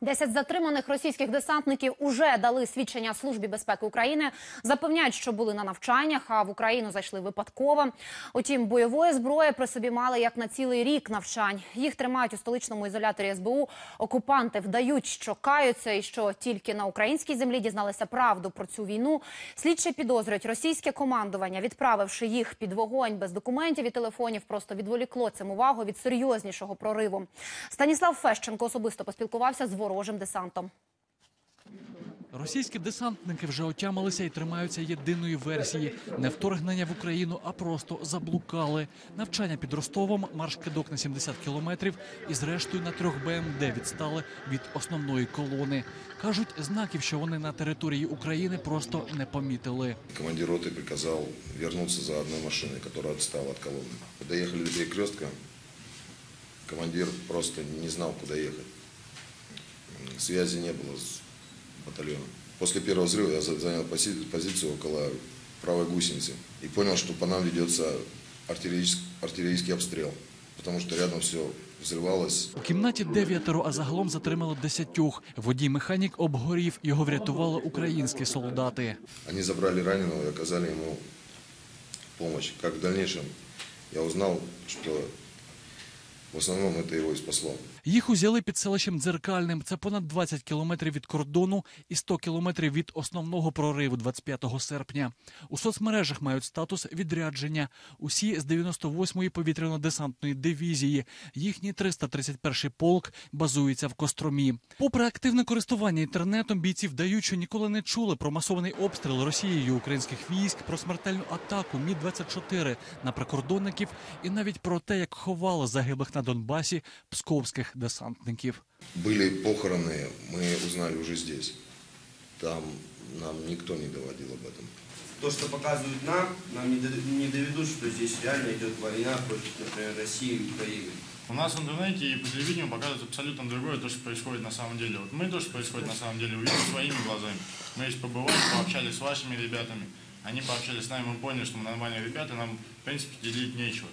Десять затриманих російських десантників уже дали свідчення службі безпеки України. Запевняють, що були на навчаннях, а в Україну зайшли випадково. Утім, бойової зброї при собі мали як на цілий рік навчань. Їх тримають у столичному ізоляторі СБУ. Окупанти вдають, що каються, і що тільки на українській землі дізналися правду про цю війну. Слідчі підозрюють російське командування, відправивши їх під вогонь без документів і телефонів, просто відволікло цим увагу від серйознішого прориву. Станіслав Фещенко особисто поспілкувався з ворожим десантом. Російські десантники вже отямилися і тримаються єдиної версії не вторгнення в Україну, а просто заблукали. Навчання під Ростовом, марш-кидок на 70 кілометрів і зрештою на трьох БМД відстали від основної колони. кажуть, знаків, що вони на території України просто не помітили. Командир роты приказал вернуться за одной машиной, которая отстала от колонны. Доехали до перекрестка, командир просто не знал, куда ехать М, Связи не было с батальоном. После первого взрыва я за- занял пози- позицию около правой гусеницы и понял, что по нам ведется артиллерийск- артиллерийский обстрел, потому что рядом все взрывалось. У кімнаті дев'ятеро, а загалом затримали десятьох. Водій-механік обгорів, його врятували українські солдати. Они забрали раненого и оказали ему помощь. Как в дальнейшем я узнал, что в основном это его и спасло. Їх узяли під селищем Дзеркальним. Це понад 20 кілометрів від кордону і 100 кілометрів від основного прориву 25 серпня. У соцмережах мають статус відрядження. Усі з 98-ї повітряно-десантної дивізії. Їхній 331-й полк базується в Костромі. Попри активне користування інтернетом, бійці вдають, що ніколи не чули про масований обстріл Росією українських військ, про смертельну атаку Мі 24 на прикордонників і навіть про те, як ховали загиблих на Донбасі псковських десантників. Были похороны, мы узнали уже здесь. Там нам никто не доводил об этом. То, что показывают нам, нам не доведут, что здесь реально идет война против, например, России и Украины. У нас в интернете и по телевидению показывают абсолютно другое, то, что происходит на самом деле. Вот мы то, что происходит на самом деле, увидели своими глазами. Мы здесь побывали, пообщались с вашими ребятами. Они пообщались с нами, мы поняли, что мы нормальные ребята, нам, в принципе, делить нечего.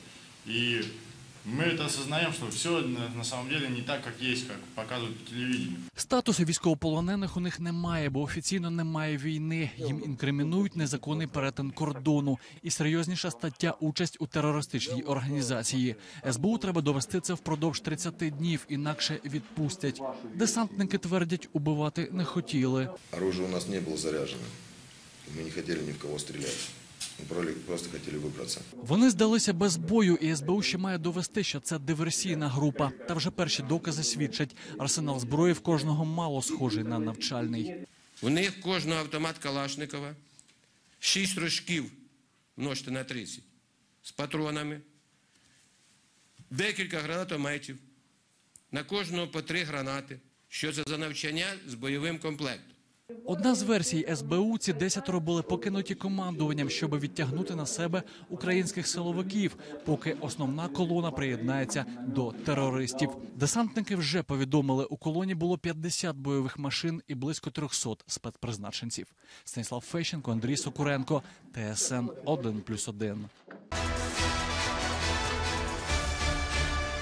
И мы это осознаем, что все на, на самом деле не так, как есть, как показывают по телевидению. Статусу військовополонених у них немає, бо офіційно немає війни. Їм інкримінують незаконний перетин кордону і серйозніша стаття участь у терористичній організації. СБУ треба довести це впродовж 30 днів, інакше відпустять. Десантники твердять, убивати не хотіли. Оружие у нас не было заряжено. Мы не хотели ни в кого стрелять. Мы просто хотели выбраться. Вони здалися без бою, і СБУ ще має довести, що це диверсійна група. Та вже перші докази свідчать. Арсенал зброї в кожного мало схожий на навчальний. У них кожного автомат Калашникова, 6 рожків множте на 30 з патронами, декілька гранатометів, на кожного по три гранати. Що це за навчання з бойовим комплектом? Одна з версій СБУ ці десятеро були покинуті командуванням, щоб відтягнути на себе українських силовиків, поки основна колона приєднається до терористів. Десантники вже повідомили, у колоні було 50 бойових машин і близько 300 спецпризначенців. Станіслав Фещенко, Андрій Сокуренко, ТСН 1+,1.